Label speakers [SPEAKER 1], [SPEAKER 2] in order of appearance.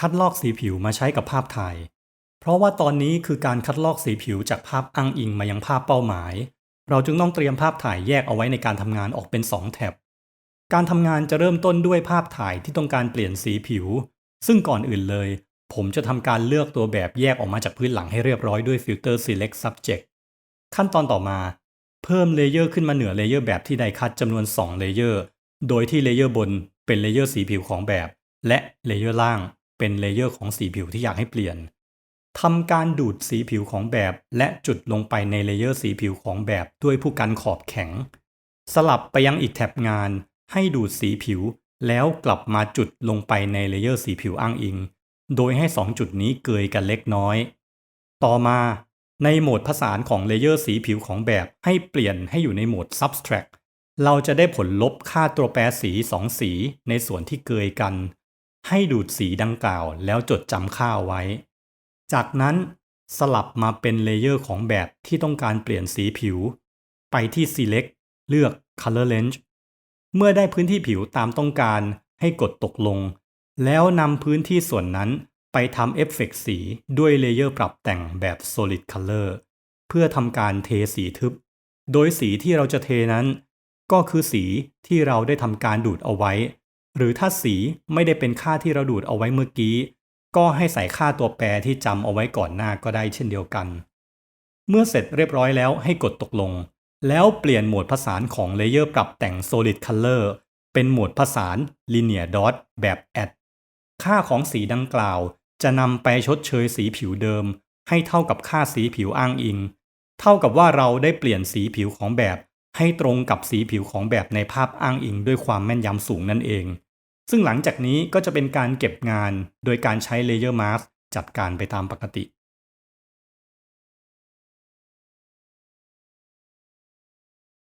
[SPEAKER 1] คัดลอกสีผิวมาใช้กับภาพถ่าย เพราะว่าตอนนี้คือการคัดลอกสีผิวจากภาพอ้างอิงมายังภาพเป้าหมาย เราจึงต้องเตรียมภาพถ่ายแยกเอาไว้ในการทำงานออกเป็น 2 แท็บ การทำงานจะเริ่มต้นด้วยภาพถ่ายที่ต้องการเปลี่ยนสีผิว ซึ่งก่อนอื่นเลย ผมจะทำการเลือกตัวแบบแยกออกมาจากพื้นหลังให้เรียบร้อยด้วยฟิลเตอร์ select subject ขั้นตอนต่อมา เพิ่มเลเยอร์ขึ้นมาเหนือเลเยอร์แบบที่ได้คัดจำนวน2เลเยอร์ โดยที่เลเยอร์บนเป็นเลเยอร์สีผิวของแบบ และเลเยอร์ล่าง เป็นเลเยอร์ของสีผิวที่อยากให้เปลี่ยนทำการดูดสีผิวของแบบ และจุดลงไปในเลเยอร์สีผิวของแบบด้วยผู้กันขอบแข็ง สลับไปยังอีกแท็บงาน ให้ดูดสีผิว แล้วกลับมาจุดลงไปในเลเยอร์สีผิวอ้างอิง โดยให้ 2 จุดนี้เกยกันเล็กน้อย ต่อมาในโหมดผสานของเลเยอร์สีผิวของแบบให้เปลี่ยนให้อยู่ในโหมด subtract เราจะได้ผลลบค่าตัวแปรสี 2 สีในส่วนที่เกยกัน ให้ดูดสีดังกล่าวแล้วจดจำค่าไว้ จากนั้นสลับมาเป็นเลเยอร์ของแบบที่ต้องการเปลี่ยนสีผิว ไปที่ select เลือก color range เมื่อได้พื้นที่ผิวตามต้องการให้กดตกลง แล้วนำพื้นที่ส่วนนั้นไปทำเอฟเฟกสีด้วยเลเยอร์ปรับแต่งแบบ solid color เพื่อทำการเทสีทึบ โดยสีที่เราจะเทนั้น ก็คือสีที่เราได้ทำการดูดเอาไว้ หรือถ้าสีไม่ได้เป็นค่าที่เราดูดเอาไว้เมื่อกี้ ก็ให้ใส่ค่าตัวแปรที่จำเอาไว้ก่อนหน้าก็ได้เช่นเดียวกัน เมื่อเสร็จเรียบร้อยแล้วให้กดตกลง แล้วเปลี่ยนโหมดผสานของเลเยอร์ปรับแต่ง solid color เป็นโหมดผสาน linear dot แบบ add ค่าของสีดังกล่าว จะนำไปชดเชยสีผิวเดิม ให้เท่ากับค่าสีผิวอ้างอิง เท่ากับว่าเราได้เปลี่ยนสีผิวของแบบ ให้ตรงกับสีผิวของแบบในภาพอ้างอิงด้วยความแม่นยำสูงนั่นเอง ซึ่งหลังจากนี้ก็จะเป็นการเก็บงานโดยการใช้ Layer Mask จัดการไปตามปกติ